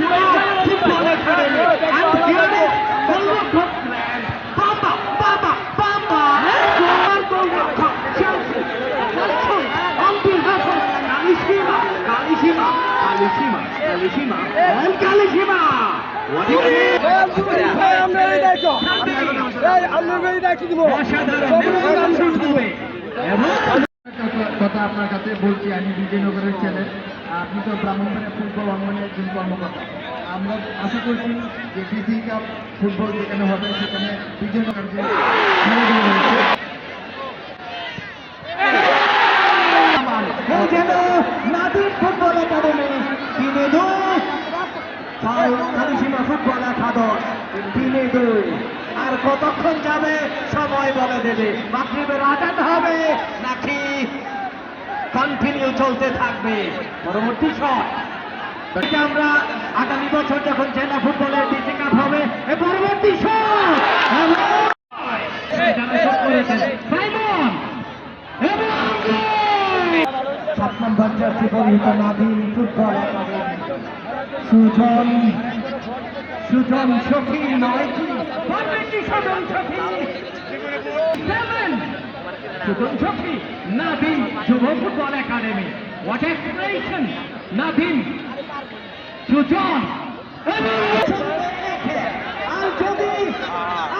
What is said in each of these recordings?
Do you mean? অসাধারণ কথা আপনার কাছে বলছি, আমি বিজয়নগরের ছেলে। আপনি তো ব্রাহ্মণবাড়িয়া ফুটবল অঙ্গনের একজন কর্মকর্তা। আমরা আশা করছি যে ডিসি কাপ ফুটবল যেখানে হবে, সেখানে বিজয়নগর যে ফুটবল একাডেমি আর কতক্ষণ যাবে, সময় বলে দেবে। মাতৃবের আঘাত হবে। চলতে থাকবে। পরবর্তী শট আমরা আগামী বছর যখন জেলা ফুটবলের ডিসি কাপ হবে এ পরবর্তী শট সাত নম্বর জার্সি পরিহিত নাদিম ফুটবল সুজন সুজন সখী নয় কি? সখী? সখী নাদিম যুব football academy. What expression Nadim. Sujan. আর যদি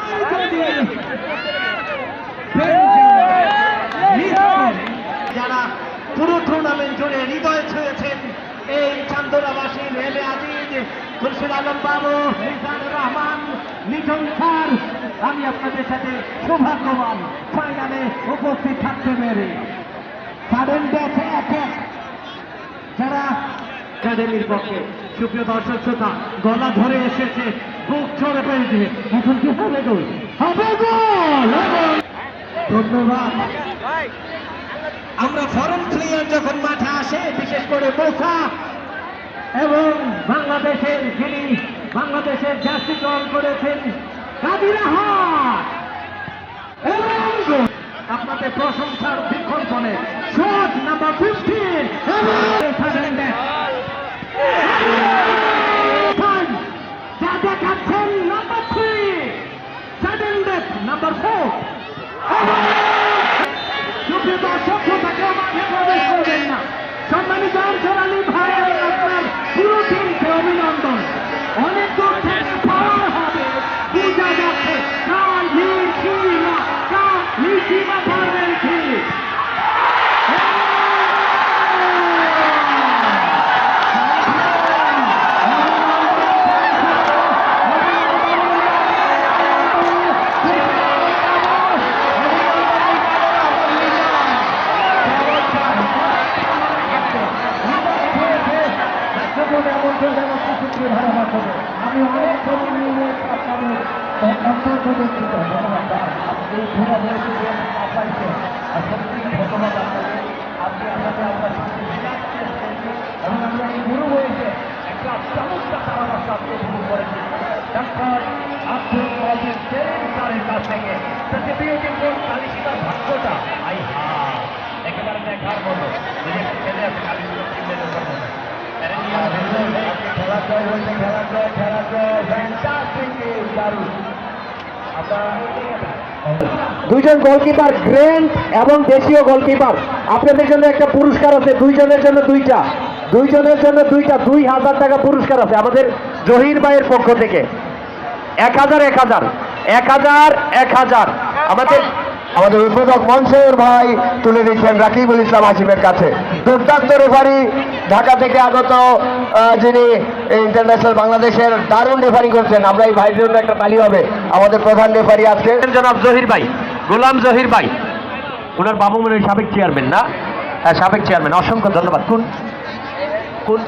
আর যদি যারা পুরো টুর্নামেন্ট জুড়ে হৃদয় ছুঁয়েছেন এই চান্দরাবাসী রেলে আজিজ খুরশিদ আলম বাবু আমি আপনাদের সাথে সৌভাগ্যবান ফাইনালে উপস্থিত থাকতে পেরে। সাডেন ব্যাচ এক যারা একাডেমির পক্ষে, সুপ্রিয় দর্শক শ্রোতা, গলা ধরে এসেছে, বুক চড়ে পেয়েছে। এখন কি হবে গোল? হবে গোল! ধন্যবাদ। আমরা ফরেন প্লেয়ার যখন মাঠে আসে, বিশেষ করে মোসা এবং বাংলাদেশের যিনি বাংলাদেশের জার্সি দল করেছেন আপনাদের প্রশংসার বিক্ষণপণে শট নাম্বার ফিফটিন। যা দেখাচ্ছেন নাম্বার থ্রি নাম্বার ফোর অত্যন্ত দুঃখিত ধন্যবাদ এই ঘোরা বয়সে যে আর সত্যি ধন্যবাদ আপনাকে আপনি আমাদের আমরা এবং আমরা এই গুরু বয়সে একটা চমৎকার পরামর্শ আপনি শুরু করেছেন ডক্টর আব্দুল কাদের স্যারের কাছ থেকে পৃথিবীও কিন্তু কালিশিকার ভাগ্যটা আই হা একেবারে দেখার মতো নিজেকে ছেলে আছে কালিশিকার টিমের উপর খেলা জয় হয়েছে খেলা জয় খেলা জয় ফ্যান্টাস্টিক দারুণ দুইজন গোলকিপার গ্র্যান্ড এবং দেশীয় গোলকিপার আপনাদের জন্য একটা পুরস্কার আছে, দুইজনের জন্য দুইটা। দুইজনের জন্য দুইটা, দুই হাজার টাকা পুরস্কার আছে আমাদের জহির ভাইয়ের পক্ষ থেকে। এক হাজার এক হাজার। এক হাজার এক হাজার। আমাদের আমাদের উদ্বোধক মনসুর ভাই তুলে দিচ্ছেন রাকিবুল ইসলাম আসিফের কাছে। দুর্দান্ত রেফারি ঢাকা থেকে আগত যিনি ইন্টারন্যাশনাল বাংলাদেশের দারুণ রেফারি করছেন আমরা এই ভাইয়ের জন্য একটা তালি হবে। আমাদের প্রধান রেফারি আজকে। জনাব জহির ভাই, গোলাম জহির ভাই। ওনার বাবু মনে সাবেক চেয়ারম্যান না? হ্যাঁ সাবেক চেয়ারম্যান অসংখ্য ধন্যবাদ। কোন? কোন?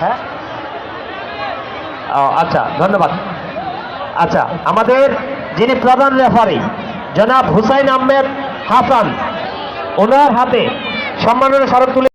হ্যাঁ? আচ্ছা ধন্যবাদ। আচ্ছা আমাদের যিনি প্রধান রেফারি জনাব হুসাইন আহমেদ হাসান। ওনার হাতে সম্মাননা স্মারক তুলে